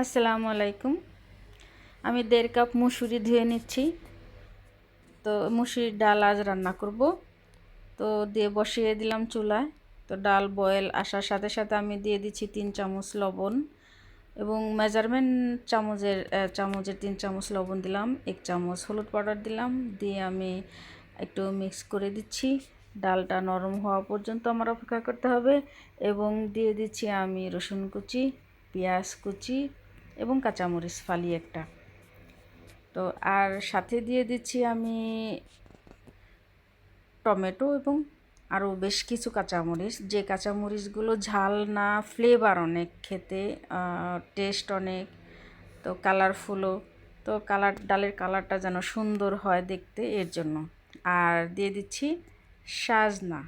আসসালামু আলাইকুম। আমি দেড় কাপ মুসুরি ধুয়ে নিচ্ছি। তো মুসুরির ডাল আজ রান্না করব। তো দিয়ে বসিয়ে দিলাম চুলায়। তো ডাল বয়েল আসার সাথে সাথে আমি দিয়ে দিচ্ছি তিন চামচ লবণ এবং মেজারমেন্ট চামচের চামচের তিন চামচ লবণ দিলাম, এক চামচ হলুদ পাউডার দিলাম, দিয়ে আমি একটু মিক্স করে দিচ্ছি। ডালটা নরম হওয়া পর্যন্ত আমার অপেক্ষা করতে হবে এবং দিয়ে দিচ্ছি আমি রসুন কুচি, পেঁয়াজ কুচি এবং কাঁচামরিচ ফালি একটা। তো আর সাথে দিয়ে দিচ্ছি আমি টমেটো এবং আরও বেশ কিছু কাঁচামরিচ। যে কাঁচামরিচগুলো ঝাল না ফ্লেভার অনেক, খেতে টেস্ট অনেক, তো কালারফুলও তো কালার ডালের কালারটা যেন সুন্দর হয় দেখতে, এর জন্য। আর দিয়ে দিচ্ছি সাজনা।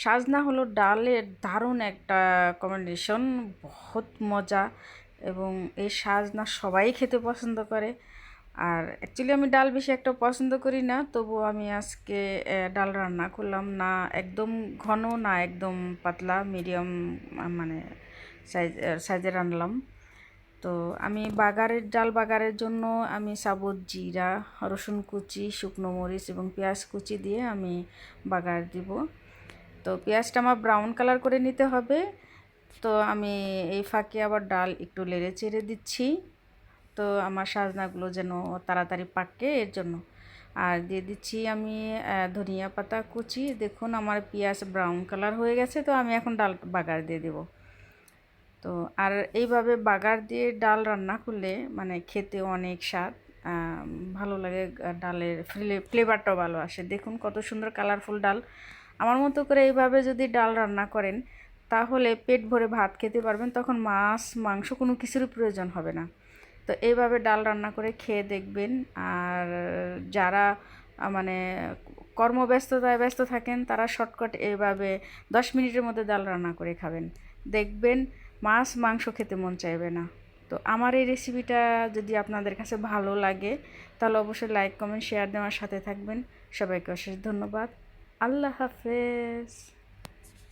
সাজনা হলো ডালের দারুণ একটা কম্বিনেশন বহুত মজা এবং এই সাজনা সবাই খেতে পছন্দ করে। আর অ্যাকচুয়ালি আমি ডাল বেশি একটা পছন্দ করি না, তবু আমি আজকে ডাল রান্না করলাম। না একদম ঘন, না একদম পাতলা মিডিয়াম মানে সাইজ সাইজে রান্নলাম। তো আমি বাগারের, ডাল বাগারের জন্য আমি সাবুত, জিরা, রসুন কুচি, শুকনো মরিচ এবং পেঁয়াজ কুচি দিয়ে আমি বাগার দিব। তো পেঁয়াজটা আমার ব্রাউন কালার করে নিতে হবে। তো আমি এই ফাঁকে আবার ডাল একটু লেড়ে চেড়ে দিচ্ছি। তো আমার সাজনাগুলো যেন তাড়াতাড়ি পাকে এর জন্য। আর দিয়ে দিচ্ছি আমি ধনিয়া পাতা কুচি। দেখুন আমার পেঁয়াজ ব্রাউন কালার হয়ে গেছে, তো আমি এখন ডাল বাগার দিয়ে দেব। তো আর এইভাবে বাগার দিয়ে ডাল রান্না করলে মানে খেতে অনেক স্বাদ ভালো লাগে ডালের ফ্লেভারটাও ভালো আসে। দেখুন কত সুন্দর কালারফুল ডাল। আমার মতো করে এইভাবে যদি ডাল রান্না করেন, তাহলে পেট ভরে ভাত খেতে পারবেন, তখন মাছ, মাংস কোনো কিছুরই প্রয়োজন হবে না। তো এইভাবে ডাল রান্না করে খেয়ে দেখবেন। আর যারা মানে কর্মব্যস্ততায় ব্যস্ত থাকেন, তারা শর্টকাট এইভাবে দশ মিনিটের মধ্যে ডাল রান্না করে খাবেন। দেখবেন মাছ, মাংস খেতে মন চাইবে না। তো আমার এই রেসিপিটা যদি আপনাদের কাছে ভালো লাগে, তাহলে অবশ্যই লাইক কমেন্ট শেয়ার দেওয়ার সাথে থাকবেন। সবাইকে অশেষ ধন্যবাদ। আল্লাহ হাফেজ।